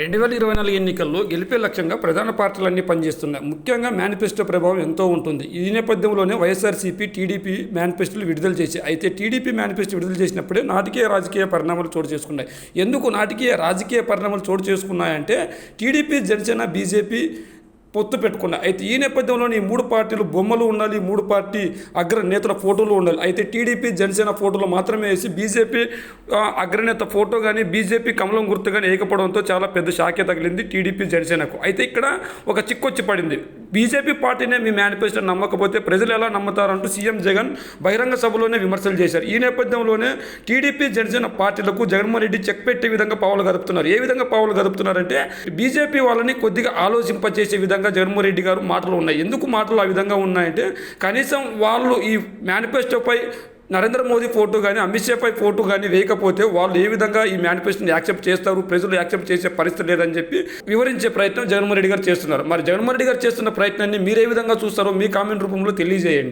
రెండు వేల ఇరవై నాలుగు ఎన్నికల్లో గెలిపే లక్ష్యంగా ప్రధాన పార్టీలన్నీ పనిచేస్తున్నాయి. ముఖ్యంగా మేనిఫెస్టో ప్రభావం ఎంతో ఉంటుంది. ఈ నేపథ్యంలోనే వైఎస్ఆర్సీపీ టీడీపీ మేనిఫెస్టోలు విడుదల చేసి అయితే టీడీపీ మేనిఫెస్టో విడుదల చేసినప్పుడే నాటకీయ రాజకీయ పరిణామాలు చోటు చేసుకున్నాయి. ఎందుకు నాటకీయ రాజకీయ పరిణామాలు చోటు చేసుకున్నాయంటే టీడీపీ జనసేన బీజేపీ పొత్తు పెట్టుకున్నాయి అయితే ఈ నేపథ్యంలోనే ఈ మూడు పార్టీలు బొమ్మలు ఉండాలి ఈ మూడు పార్టీ అగ్ర నేతల ఫోటోలు ఉండాలి. అయితే టీడీపీ జనసేన ఫోటోలు మాత్రమే వేసి బీజేపీ అగ్రనేత ఫోటో కానీ బీజేపీ కమలం గుర్తు కానీ వేయకపోవడంతో చాలా పెద్ద షాకే తగిలింది టీడీపీ జనసేనకు. అయితే ఇక్కడ ఒక చిక్కొచ్చి పడింది. బీజేపీ పార్టీనే మీ మేనిఫెస్టో నమ్మకపోతే ప్రజలు ఎలా నమ్ముతారంటూ సీఎం జగన్ బహిరంగ సభలోనే విమర్శలు చేశారు. ఈ నేపథ్యంలోనే టీడీపీ జనసేన పార్టీలకు జగన్మోహన్ రెడ్డి చెక్ పెట్టే విధంగా పావులు గదుపుతున్నారు. ఏ విధంగా పావులు గదుపుతున్నారంటే బీజేపీ వాళ్ళని కొద్దిగా ఆలోచింపచేసే విధంగా జగన్మోహన్ రెడ్డి గారు మాటలు ఉన్నాయి. ఎందుకు మాటలు ఆ విధంగా ఉన్నాయంటే కనీసం వాళ్ళు ఈ మేనిఫెస్టోపై నరేంద్ర మోదీ ఫోటో కానీ అమిత్ షా పై ఫోటో కానీ వేయకపోతే వాళ్ళు ఏ విధంగా ఈ మేనిఫెస్టోని యాక్సెప్ట్ చేస్తారు? ప్రజలు యాక్సెప్ట్ చేసే పరిస్థితి లేదని చెప్పి వివరించే ప్రయత్నం జగన్మోహన్ రెడ్డి గారు చేస్తున్నారు. మరి జగన్మోహన్ రెడ్డి గారు చేస్తున్న ప్రయత్నాన్ని మీరు ఏ విధంగా చూస్తారో మీ కామెంట్ రూపంలో తెలియజేయండి.